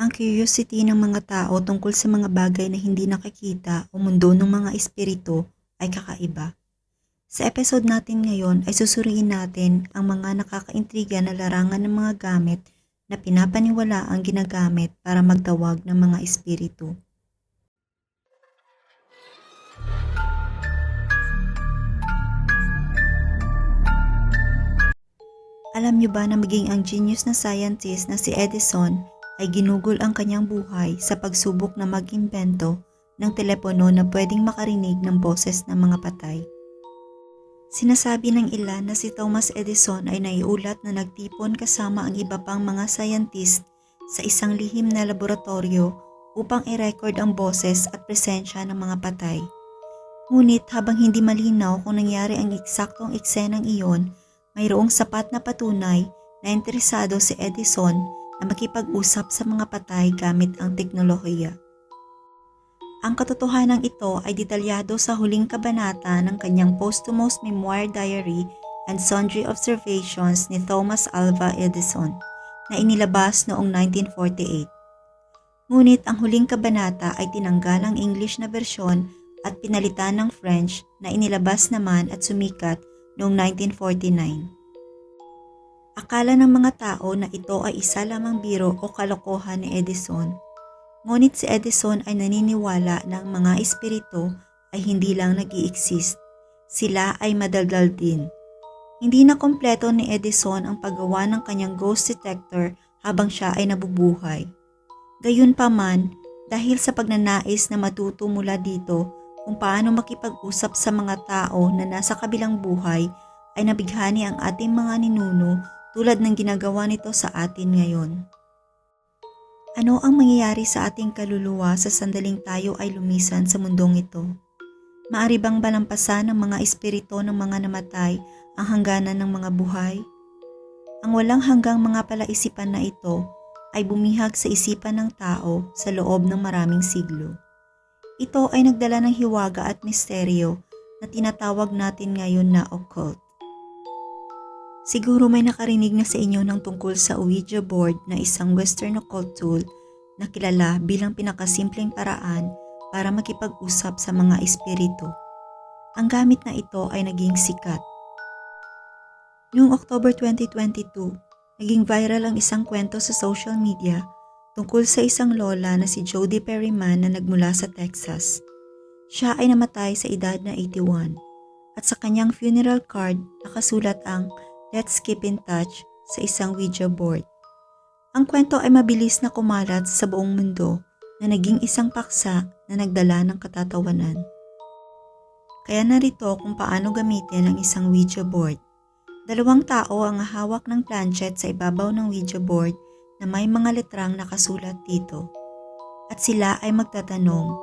Ang curiosity ng mga tao tungkol sa mga bagay na hindi nakikita o mundo ng mga espiritu ay kakaiba. Sa episode natin ngayon ay susuriin natin ang mga nakakaintriga na larangan ng mga gamit na pinapaniwala ang ginagamit para magtawag ng mga espiritu. Alam niyo ba na maging ang genius na scientist na si Edison ay ginugol ang kanyang buhay sa pagsubok na mag-imbento ng telepono na pwedeng makarinig ng boses ng mga patay. Sinasabi ng ilan na si Thomas Edison ay naiulat na nagtipon kasama ang iba pang mga scientist sa isang lihim na laboratorio upang i-record ang boses at presensya ng mga patay. Ngunit habang hindi malinaw kung nangyari ang eksaktong eksenang iyon, mayroong sapat na patunay na interesado si Edison na makipag-usap sa mga patay gamit ang teknolohiya. Ang katotohanan ito ay detalyado sa huling kabanata ng kanyang posthumous memoir diary and sundry observations ni Thomas Alva Edison na inilabas noong 1948. Ngunit ang huling kabanata ay tinanggal ang English na bersyon at pinalitan ng French na inilabas naman at sumikat noong 1949. Akala ng mga tao na ito ay isa lamang biro o kalokohan ni Edison. Ngunit si Edison ay naniniwala na ang mga espiritu ay hindi lang nag exist Sila ay madaldal din. Hindi na kompleto ni Edison ang paggawa ng kanyang ghost detector habang siya ay nabubuhay. Gayunpaman, dahil sa pagnanais na matuto mula dito kung paano makipag-usap sa mga tao na nasa kabilang buhay, ay nabighani ang ating mga ninuno tulad ng ginagawa nito sa atin ngayon. Ano ang mangyayari sa ating kaluluwa sa sandaling tayo ay lumisan sa mundong ito? Maari bang balampasan ng mga espiritu ng mga namatay ang hangganan ng mga buhay? Ang walang hanggang mga palaisipan na ito ay bumihag sa isipan ng tao sa loob ng maraming siglo. Ito ay nagdala ng hiwaga at misteryo na tinatawag natin ngayon na occult. Siguro may nakarinig na sa inyo ng tungkol sa Ouija board na isang western occult tool na kilala bilang pinakasimpleng paraan para makipag-usap sa mga espiritu. Ang gamit na ito ay naging sikat. Noong October 2022, naging viral ang isang kwento sa social media tungkol sa isang lola na si Jody Perryman na nagmula sa Texas. Siya ay namatay sa edad na 81 at sa kanyang funeral card nakasulat ang Let's Keep in Touch sa isang Ouija board. Ang kwento ay mabilis na kumalat sa buong mundo na naging isang paksa na nagdala ng katatawanan. Kaya narito kung paano gamitin ang isang Ouija board. Dalawang tao ang hawak ng planchet sa ibabaw ng Ouija board na may mga letrang nakasulat dito. At sila ay magtatanong,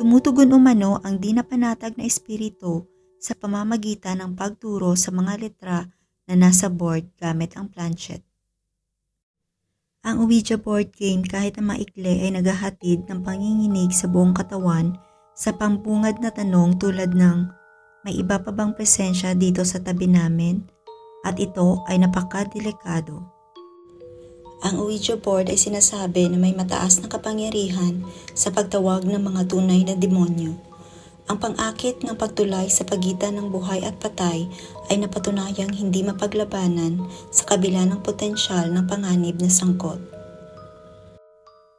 tumutugon umano ang di napanatag na espiritu sa pamamagitan ng pagturo sa mga letra na nasa board gamit ang planchet. Ang Ouija board game kahit na maikli ay naghahatid ng panginginig sa buong katawan sa pampungad na tanong tulad ng may iba pa bang presensya dito sa tabi namin? At ito ay napakadelikado. Ang Ouija board ay sinasabi na may mataas na kapangyarihan sa pagtawag ng mga tunay na demonyo. Ang pang-akit ng pagtulay sa pagitan ng buhay at patay ay napatunayang hindi mapaglabanan sa kabila ng potensyal ng panganib na sangkot.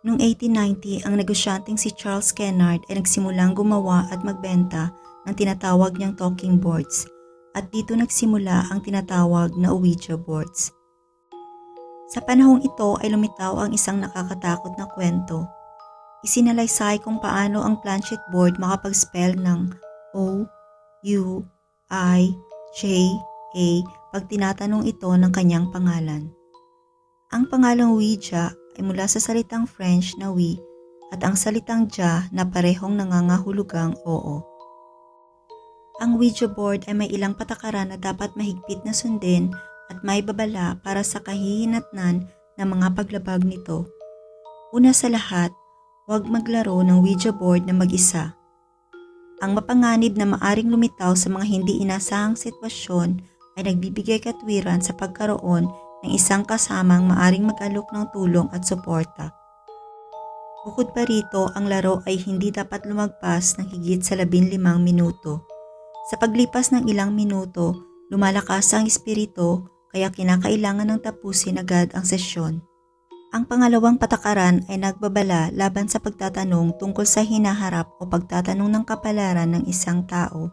Noong 1890, ang negosyanteng si Charles Kennard ay nagsimulang gumawa at magbenta ng tinatawag niyang talking boards at dito nagsimula ang tinatawag na Ouija boards. Sa panahong ito ay lumitaw ang isang nakakatakot na kwento isinalaysay kung paano ang planchet board makapag-spell ng O, U, I, J, A pag tinatanong ito ng kanyang pangalan. Ang pangalang Ouija ay mula sa salitang French na oui at ang salitang ja na parehong nangangahulugang oo. Ang Ouija board ay may ilang patakaran na dapat mahigpit na sundin at may babala para sa kahihinatnan ng mga paglabag nito. Una sa lahat, huwag maglaro ng Ouija board na mag-isa. Ang mapanganib na maaring lumitaw sa mga hindi inasahang sitwasyon ay nagbibigay katwiran sa pagkaroon ng isang kasamang maaring mag-alok ng tulong at suporta. Bukod pa rito, ang laro ay hindi dapat lumagpas ng higit sa 15 minuto. Sa paglipas ng ilang minuto, lumalakas ang espiritu kaya kinakailangan ng tapusin agad ang sesyon. Ang pangalawang patakaran ay nagbabala laban sa pagtatanong tungkol sa hinaharap o pagtatanong ng kapalaran ng isang tao.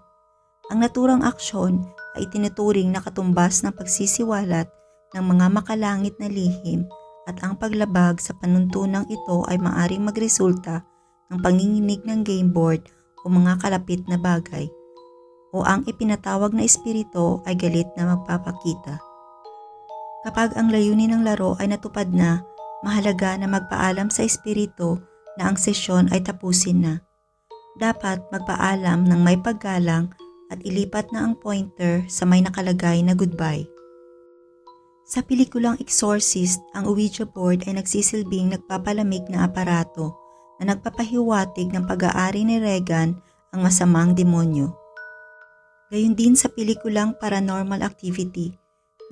Ang naturang aksyon ay tinuturing na katumbas ng pagsisiwalat ng mga makalangit na lihim at ang paglabag sa panuntunang ito ay maaring magresulta ng panginginig ng game board o mga kalapit na bagay o ang ipinatawag na espiritu ay galit na magpapakita. Kapag ang layunin ng laro ay natupad na, mahalaga na magpaalam sa espiritu na ang sesyon ay tapusin na. Dapat magpaalam ng may paggalang at ilipat na ang pointer sa may nakalagay na goodbye. Sa pelikulang Exorcist, ang Ouija board ay nagsisilbing nagpapalamig na aparato na nagpapahiwatig ng pag-aari ni Regan ang masamang demonyo. Gayun din sa pelikulang Paranormal Activity,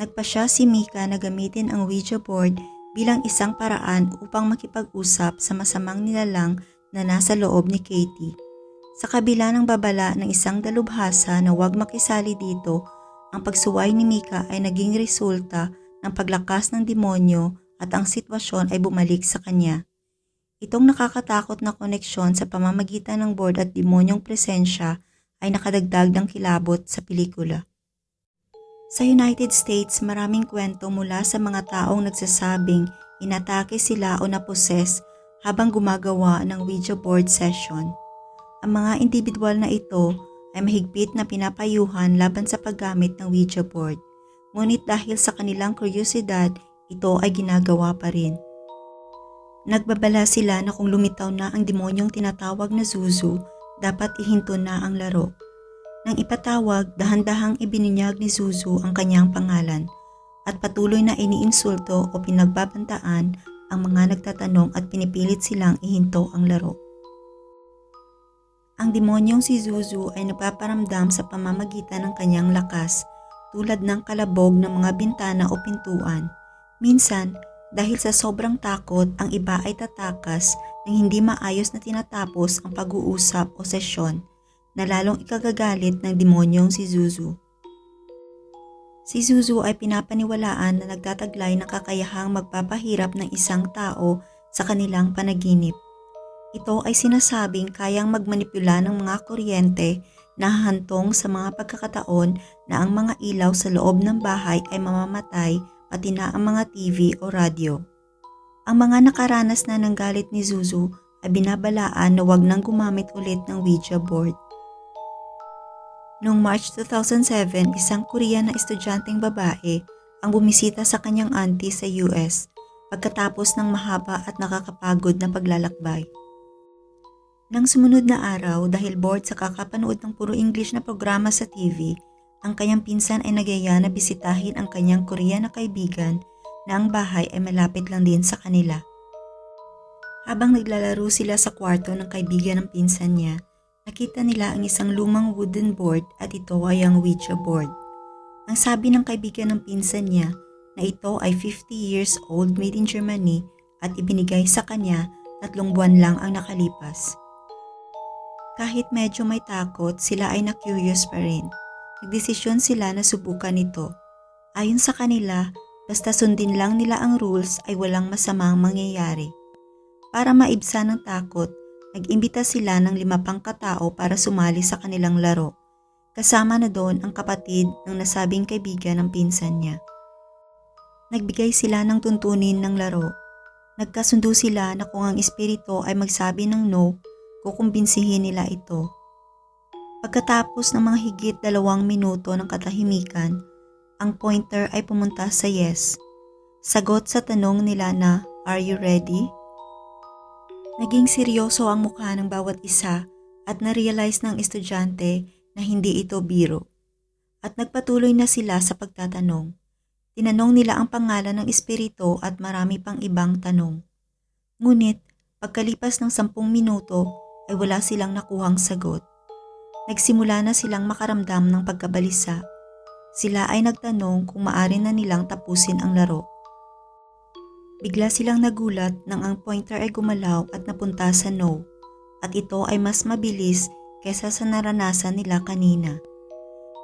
nagpa siya si Mika na gamitin ang Ouija board bilang isang paraan upang makipag-usap sa masamang nilalang na nasa loob ni Katie. Sa kabila ng babala ng isang dalubhasa na huwag makisali dito, ang pagsuway ni Mika ay naging resulta ng paglakas ng demonyo at ang sitwasyon ay bumalik sa kanya. Itong nakakatakot na koneksyon sa pamamagitan ng board at demonyong presensya ay nakadagdag ng kilabot sa pelikula. Sa United States, maraming kwento mula sa mga taong nagsasabing inatake sila o naposes habang gumagawa ng Ouija board session. Ang mga individual na ito ay mahigpit na pinapayuhan laban sa paggamit ng Ouija board. Ngunit dahil sa kanilang kuryosidad, ito ay ginagawa pa rin. Nagbabala sila na kung lumitaw na ang demonyong tinatawag na Zuzu, dapat ihinto na ang laro. Nang ipatawag, dahan-dahang ibinunyag ni Zuzu ang kanyang pangalan at patuloy na iniinsulto o pinagbabantaan ang mga nagtatanong at pinipilit silang ihinto ang laro. Ang demonyong si Zuzu ay nagpaparamdam sa pamamagitan ng kanyang lakas tulad ng kalabog ng mga bintana o pintuan. Minsan, dahil sa sobrang takot, ang iba ay tatakas ng hindi maayos na tinatapos ang pag-uusap o sesyon na lalong ikagagalit ng demonyong si Zuzu. Si Zuzu ay pinapaniwalaan na nagtataglay ng kakayahang magpapahirap ng isang tao sa kanilang panaginip. Ito ay sinasabing kayang magmanipula ng mga kuryente na hahantong sa mga pagkakataon na ang mga ilaw sa loob ng bahay ay mamamatay pati na ang mga TV o radyo. Ang mga nakaranas na ng galit ni Zuzu ay binabalaan na wag nang gumamit ulit ng Ouija board. Noong March 2007, isang Korean na estudyanteng babae ang bumisita sa kanyang auntie sa US pagkatapos ng mahaba at nakakapagod na paglalakbay. Nang sumunod na araw dahil bored sa kakapanood ng puro English na programa sa TV, ang kanyang pinsan ay nagyaya na bisitahin ang kanyang Korean na kaibigan na ang bahay ay malapit lang din sa kanila. Habang naglalaro sila sa kwarto ng kaibigan ng pinsan niya, Nakita nila ang isang lumang wooden board at ito ay ang Ouija board. Ang sabi ng kaibigan ng pinsan niya na ito ay 50 years old made in Germany at ibinigay sa kanya tatlong buwan lang ang nakalipas. Kahit medyo may takot, sila ay na-curious pa rin. Nagdesisyon sila na subukan ito. Ayon sa kanila, basta sundin lang nila ang rules ay walang masamang mangyayari. Para maibsan ng takot, nag-imbita sila ng lima pang katao para sumali sa kanilang laro. Kasama na doon ang kapatid ng nasabing kaibigan ng pinsan niya. Nagbigay sila ng tuntunin ng laro. Nagkasundo sila na kung ang espiritu ay magsabi ng no, kukumbinsihin nila ito. Pagkatapos ng mga higit dalawang minuto ng katahimikan, ang pointer ay pumunta sa yes. Sagot sa tanong nila na, Are you ready? Naging seryoso ang mukha ng bawat isa at na-realize ng estudyante na hindi ito biro. At nagpatuloy na sila sa pagtatanong. Tinanong nila ang pangalan ng espiritu at marami pang ibang tanong. Ngunit, pagkalipas ng sampung minuto ay wala silang nakuhang sagot. Nagsimula na silang makaramdam ng pagkabalisa. Sila ay nagtanong kung maari na nilang tapusin ang laro. Bigla silang nagulat nang ang pointer ay gumalaw at napunta sa no at ito ay mas mabilis kesa sa naranasan nila kanina.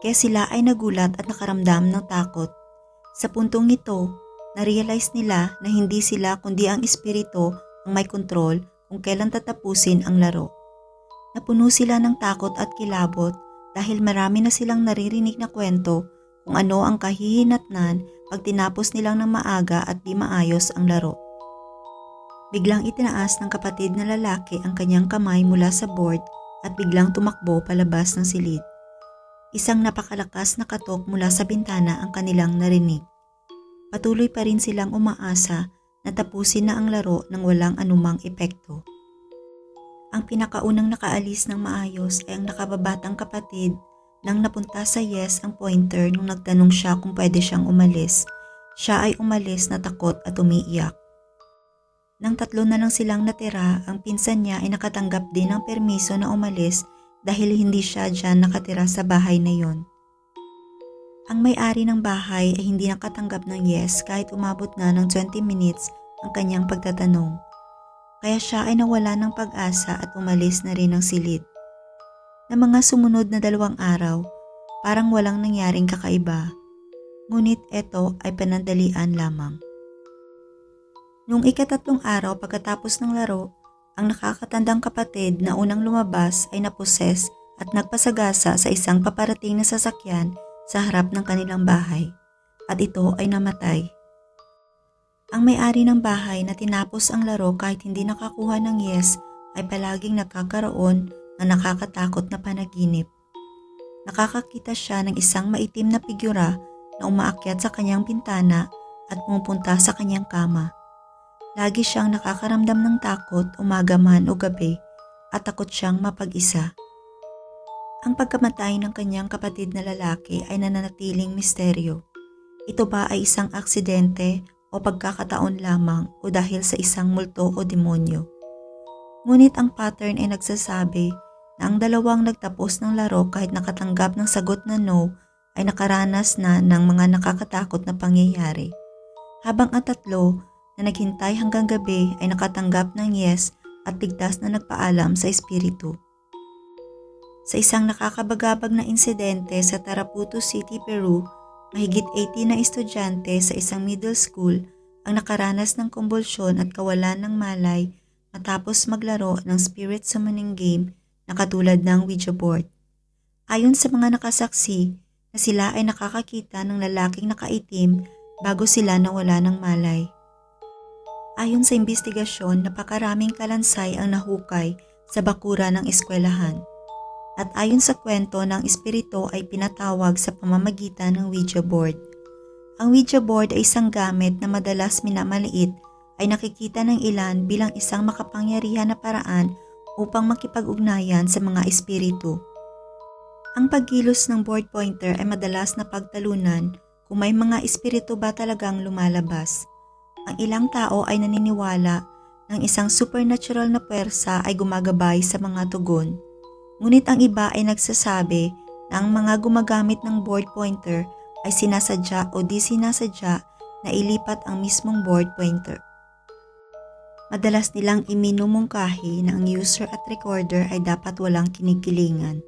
Kaya sila ay nagulat at nakaramdam ng takot. Sa puntong ito, na-realize nila na hindi sila kundi ang espiritu ang may kontrol kung kailan tatapusin ang laro. Napuno sila ng takot at kilabot dahil marami na silang naririnig na kwento kung ano ang kahihinatnan pag tinapos nilang ng maaga at di maayos ang laro. Biglang itinaas ng kapatid na lalaki ang kanyang kamay mula sa board at biglang tumakbo palabas ng silid. Isang napakalakas na katok mula sa bintana ang kanilang narinig. Patuloy pa rin silang umaasa na tapusin na ang laro ng walang anumang epekto. Ang pinakaunang nakaalis ng maayos ay ang nakababatang kapatid nang napunta sa yes ang pointer nung nagtanong siya kung pwede siyang umalis. Siya ay umalis na takot at umiiyak. Nang tatlo na lang silang natira, ang pinsan niya ay nakatanggap din ng permiso na umalis dahil hindi siya dyan nakatira sa bahay na yon. Ang may-ari ng bahay ay hindi nakatanggap ng yes kahit umabot na ng 20 minutes ang kanyang pagtatanong. Kaya siya ay nawala ng pag-asa at umalis na rin ng silid. Na mga sumunod na dalawang araw, parang walang nangyaring kakaiba. Ngunit ito ay panandalian lamang. Nung ikatatlong araw pagkatapos ng laro, ang nakakatandang kapatid na unang lumabas ay naposes at nagpasagasa sa isang paparating na sasakyan sa harap ng kanilang bahay at ito ay namatay. Ang may-ari ng bahay na tinapos ang laro kahit hindi nakakuha ng yes ay palaging nagkakaroon ng nakakatakot na panaginip. Nakakakita siya ng isang maitim na figura na umaakyat sa kanyang bintana at pumupunta sa kanyang kama. Lagi siyang nakakaramdam ng takot umaga man o gabi at takot siyang mapag-isa. Ang pagkamatay ng kanyang kapatid na lalaki ay nananatiling misteryo. Ito ba ay isang aksidente o pagkakataon lamang o dahil sa isang multo o demonyo? Ngunit ang pattern ay nagsasabi na ang dalawang nagtapos ng laro kahit nakatanggap ng sagot na no ay nakaranas na ng mga nakakatakot na pangyayari. Habang ang tatlo na naghintay hanggang gabi ay nakatanggap ng yes at ligtas na nagpaalam sa espiritu. Sa isang nakakabagabag na insidente sa Taraputo City, Peru, mahigit 80 na estudyante sa isang middle school ang nakaranas ng kumbulsyon at kawalan ng malay matapos maglaro ng spirit summoning game na katulad ng Ouija board. Ayon sa mga nakasaksi na sila ay nakakakita ng lalaking nakaitim bago sila nawala ng malay. Ayon sa investigasyon, napakaraming kalansay ang nahukay sa bakura ng eskwelahan. At ayon sa kwento ng espiritu ay pinatawag sa pamamagitan ng Ouija board. Ang Ouija board ay isang gamit na madalas minamaliit ay nakikita ng ilan bilang isang makapangyarihan na paraan upang makipag-ugnayan sa mga espiritu. Ang pagkilos ng board pointer ay madalas na pagtalunan kung may mga espiritu ba talagang lumalabas. Ang ilang tao ay naniniwala ng isang supernatural na puwersa ay gumagabay sa mga tugon. Ngunit ang iba ay nagsasabi na ang mga gumagamit ng board pointer ay sinasadya o di sinasadya na ilipat ang mismong board pointer. Madalas nilang iminumungkahi na ang user at recorder ay dapat walang kinikilingan.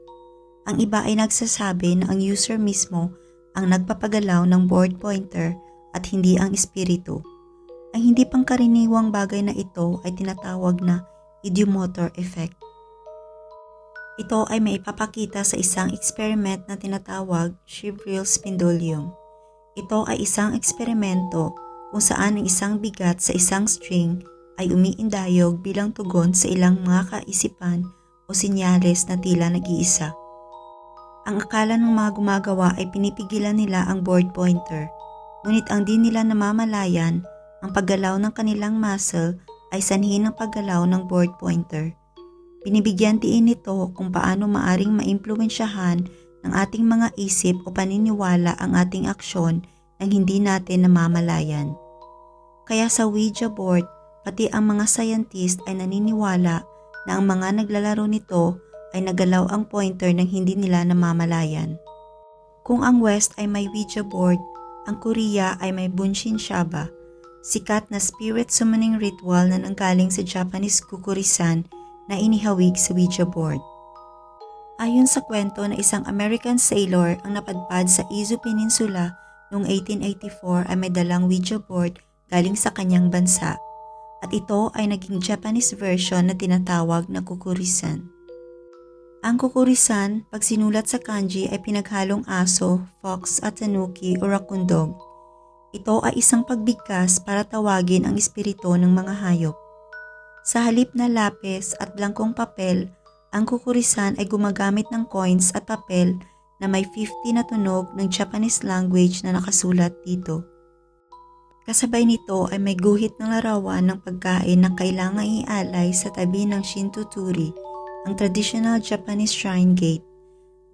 Ang iba ay nagsasabi na ang user mismo ang nagpapagalaw ng board pointer at hindi ang espiritu. Ang hindi pangkaraniwang bagay na ito ay tinatawag na idiomotor effect. Ito ay maipapakita sa isang experiment na tinatawag Shibril Spindolium. Ito ay isang eksperimento kung saan ang isang bigat sa isang string ay umiindayog bilang tugon sa ilang mga kaisipan o sinyales na tila nag-iisa. Ang akala ng mga gumagawa ay pinipigilan nila ang board pointer, ngunit ang di nila namamalayan, ang paggalaw ng kanilang muscle ay sanhi ng paggalaw ng board pointer. Binibigyan tiin nito kung paano maaring maimpluwensyahan ng ating mga isip o paniniwala ang ating aksyon nang hindi natin namamalayan. Kaya sa Ouija board, Pati ang mga scientist ay naniniwala na ang mga naglalaro nito ay nagalaw ang pointer ng hindi nila namamalayan. Kung ang West ay may Ouija board, ang Korea ay may Bunshin Shaba. sikat na spirit summoning ritual na nanggaling sa Japanese kukurisan na inihawig sa Ouija board. Ayon sa kwento na isang American sailor ang napadpad sa Izu Peninsula noong 1884 ay may dalang Ouija board galing sa kanyang bansa at ito ay naging Japanese version na tinatawag na kukurisan. Ang kukurisan, pag sinulat sa kanji ay pinaghalong aso, fox at tanuki o raccoon dog. Ito ay isang pagbigkas para tawagin ang espiritu ng mga hayop. Sa halip na lapis at blankong papel, ang kukurisan ay gumagamit ng coins at papel na may 50 na tunog ng Japanese language na nakasulat dito. Kasabay nito ay may guhit ng larawan ng pagkain na kailangang ialay sa tabi ng Shintoturi, ang traditional Japanese shrine gate.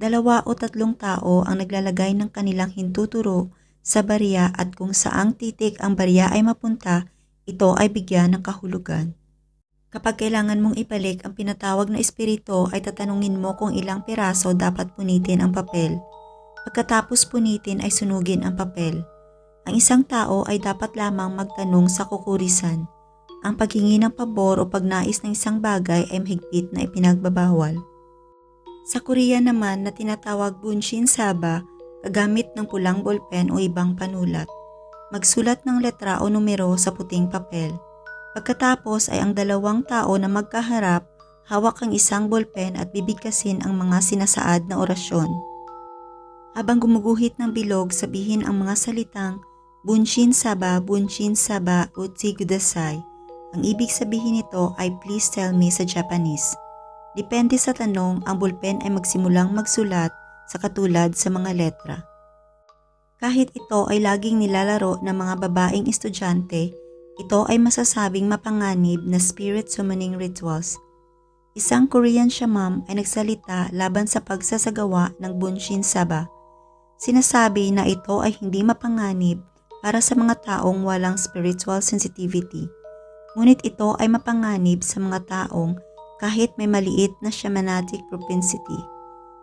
Dalawa o tatlong tao ang naglalagay ng kanilang hintuturo sa barya at kung saang titik ang barya ay mapunta, ito ay bigyan ng kahulugan. Kapag kailangan mong ibalik ang pinatawag na espiritu ay tatanungin mo kung ilang piraso dapat punitin ang papel. Pagkatapos punitin ay sunugin ang papel. Ang isang tao ay dapat lamang magtanong sa kukurisan. Ang paghingi ng pabor o pagnais ng isang bagay ay mahigpit na ipinagbabawal. Sa Korea naman na tinatawag bunshin saba, kagamit ng pulang bolpen o ibang panulat. Magsulat ng letra o numero sa puting papel. Pagkatapos ay ang dalawang tao na magkaharap, hawak ang isang bolpen at bibigkasin ang mga sinasaad na orasyon. Habang gumuguhit ng bilog, sabihin ang mga salitang Bunshin Saba, Bunshin Saba, Utsi Gudasai. Ang ibig sabihin nito ay please tell me sa Japanese. Depende sa tanong, ang bulpen ay magsimulang magsulat sa katulad sa mga letra. Kahit ito ay laging nilalaro ng mga babaeng estudyante, ito ay masasabing mapanganib na spirit summoning rituals. Isang Korean shaman ay nagsalita laban sa pagsasagawa ng Bunshin Saba. Sinasabi na ito ay hindi mapanganib para sa mga taong walang spiritual sensitivity. Ngunit ito ay mapanganib sa mga taong kahit may maliit na shamanic propensity.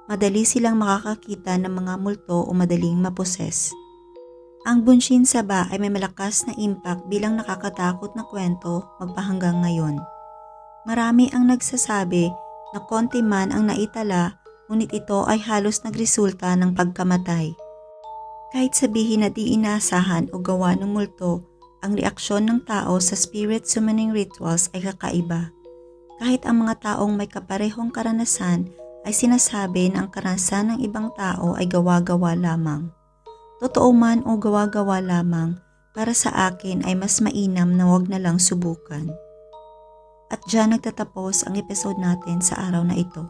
Madali silang makakakita ng mga multo o madaling maposes. Ang Bunshin Saba ay may malakas na impact bilang nakakatakot na kwento magpahanggang ngayon. Marami ang nagsasabi na konti man ang naitala ngunit ito ay halos nagresulta ng pagkamatay. Kahit sabihin na di inaasahan o gawa ng multo, ang reaksyon ng tao sa spirit summoning rituals ay kakaiba. Kahit ang mga taong may kaparehong karanasan ay sinasabi na ang karanasan ng ibang tao ay gawa-gawa lamang. Totoo man o gawa-gawa lamang, para sa akin ay mas mainam na wag na lang subukan. At dyan nagtatapos ang episode natin sa araw na ito.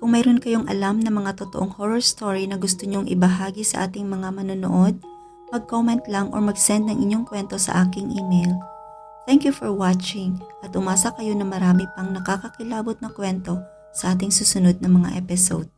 Kung mayroon kayong alam na mga totoong horror story na gusto nyong ibahagi sa ating mga manonood, mag-comment lang or mag-send ng inyong kwento sa aking email. Thank you for watching at umasa kayo na marami pang nakakakilabot na kwento sa ating susunod na mga episode.